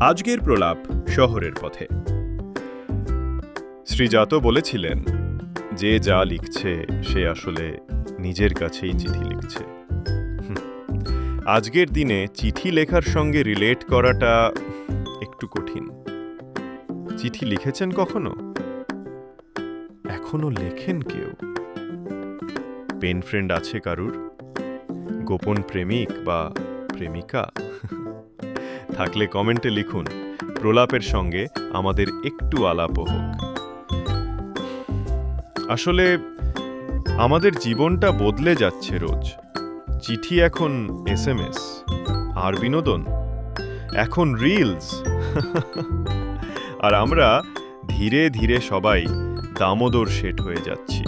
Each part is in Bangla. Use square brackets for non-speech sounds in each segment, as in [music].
আজকের প্রলাপ শহরের পথে। শ্রীজাত বলেছিলেন, যে যা লিখছে, সে আসলে নিজের কাছেই চিঠি লিখছে। আজকের দিনে চিঠি লেখার সঙ্গে রিলেট করাটা একটু কঠিন। চিঠি লিখেছেন কখনো? এখনও লেখেন কেউ? পেন ফ্রেন্ড আছে কারুর? গোপন প্রেমিক বা প্রেমিকা? থাকলে কমেন্টে লিখুন। প্রলাপের সঙ্গে আমাদের একটু আলাপও হোক। আসলে আমাদের জীবনটা বদলে যাচ্ছে রোজ। চিঠি এখন এস এম এস আর বিনোদন, এখন রিলস। আর আমরা ধীরে ধীরে সবাই দামোদর শেঠ হয়ে যাচ্ছি।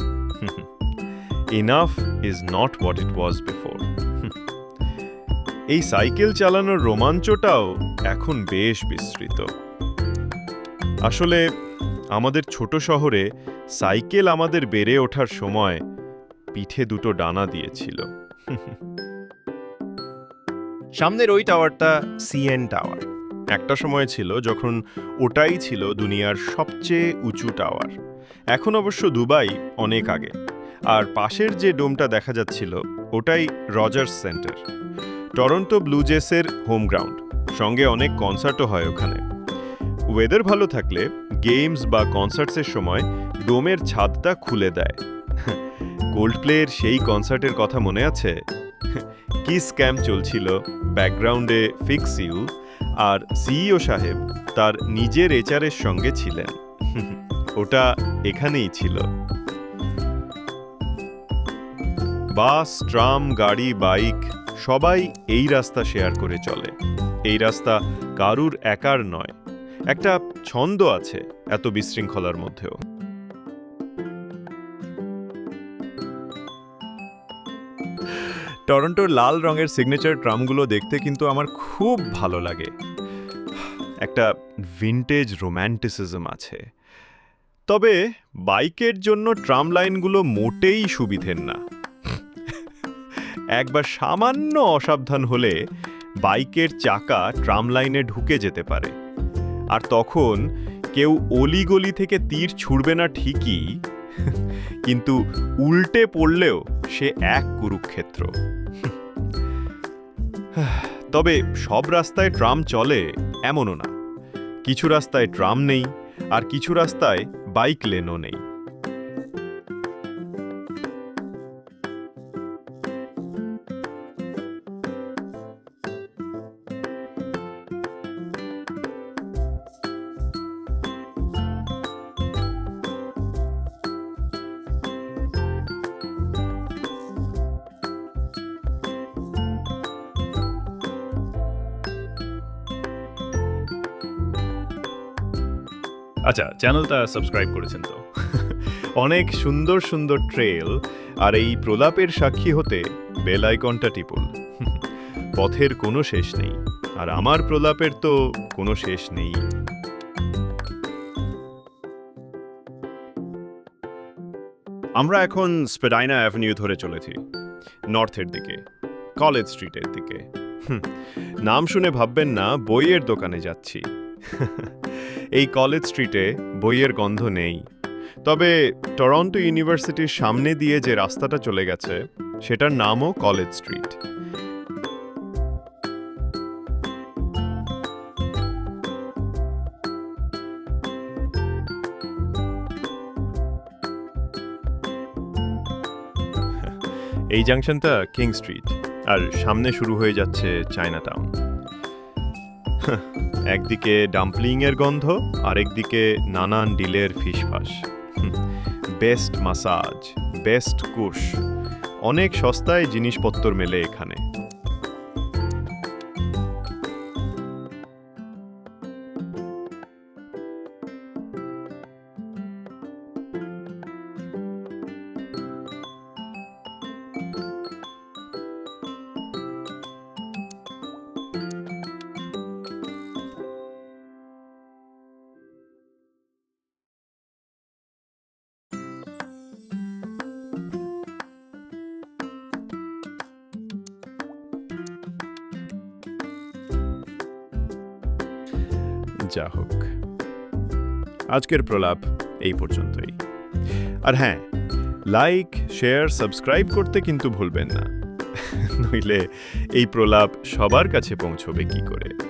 Enough is not what it was before এই সাইকেল চালানোর রোমাঞ্চটাও এখন বেশ বিস্তৃত। আসলে আমাদের ছোট শহরে সাইকেল আমাদের বেড়ে ওঠার সময় পিঠে দুটো ডানা দিয়েছিল। সামনের ওই টাওয়ারটা সিএন টাওয়ার। একটা সময় ছিল যখন ওটাই ছিল দুনিয়ার সবচেয়ে উঁচু টাওয়ার। এখন অবশ্য দুবাই অনেক আগে। আর পাশের যে ডোমটা দেখা যাচ্ছিল, ওটাই রজার্স সেন্টার। টরন্টো ব্লুজেসের হোম গ্রাউন্ড। সঙ্গে অনেক কনসার্টও হয় ওখানে। ওয়েদার ভালো থাকলে গেমস বা কনসার্টসের সময় ডোমের ছাদটা খুলে দেয়। কোল্ড প্লের সেই কনসার্টের কথা মনে আছে? কি স্ক্যাম চলছিল? ব্যাকগ্রাউন্ডে ফিক্স ইউ? আর সিইও সাহেব তার নিজের এচারের সঙ্গে ছিলেন। ওটা এখানেই ছিল। বাস, ট্রাম, গাড়ি, বাইক, সবাই এই রাস্তা শেয়ার করে চলে। এই রাস্তা কারুর একার নয়, একটা ছন্দ আছে এত বিশৃঙ্খলার মধ্যেও। টরন্টোর লাল রঙের সিগনেচার ট্রামগুলো দেখতে কিন্তু আমার খুব ভালো লাগে। একটা ভিন্টেজ রোম্যান্টিসিজম আছে। তবে বাইকের জন্য ট্রাম লাইনগুলো মোটেই সুবিধের না। একবার সামান্য অসাবধান হলে বাইকের চাকা ট্রাম লাইনে ঢুকে যেতে পারে। আর তখন কেউ অলিগলি থেকে তীর ছুড়বে না ঠিকই, কিন্তু উল্টে পড়লেও সে এক কুরুক্ষেত্র। তবে সব রাস্তায় ট্রাম চলে এমনও না। কিছু রাস্তায় ট্রাম নেই আর কিছু রাস্তায় বাইক লেনও নেই। আচ্ছা চ্যানেলটা সাবস্ক্রাইব করেছেন তো। [laughs] অনেক সুন্দর সুন্দর ট্রেল আর এই প্রলাপের সাক্ষী হতে বেল আইকনটা টিপুন। [laughs] পথের কোনো শেষ নেই, আর আমার প্রলাপের তো কোনো শেষ নেই। আমরা এখন স্পেডাইনা অ্যাভিনিউ ধরে চলেছি নর্থের দিকে কলেজ স্ট্রিটের দিকে। নাম শুনে ভাববেন না, বইয়ের দোকানে যাচ্ছি। [laughs] এই কলেজ স্ট্রিটে বইয়ের গন্ধ নেই। তবে টরন্টো ইউনিভার্সিটির সামনে দিয়ে যে রাস্তাটা চলে গেছে, সেটার নামও কলেজ স্ট্রিট। এই জাংশনটা কিং স্ট্রিট, আর সামনে শুরু হয়ে যাচ্ছে চায়না টাউন। [laughs] একদিকে ডাম্পলিংয়ের গন্ধ, আরেকদিকে নানান ডিলের ফিসফাস। [laughs] বেস্ট মাসাজ, বেস্ট কুশ, অনেক সস্তায় জিনিসপত্র মেলে এখানে। যা হোক। আজকের প্রলাপ এই পর্যন্তই। আর হ্যাঁ লাইক শেয়ার সাবস্ক্রাইব করতে কিন্তু ভুলবেন না। নইলে এই প্রলাপ সবার কাছে পৌঁছবে কি করে?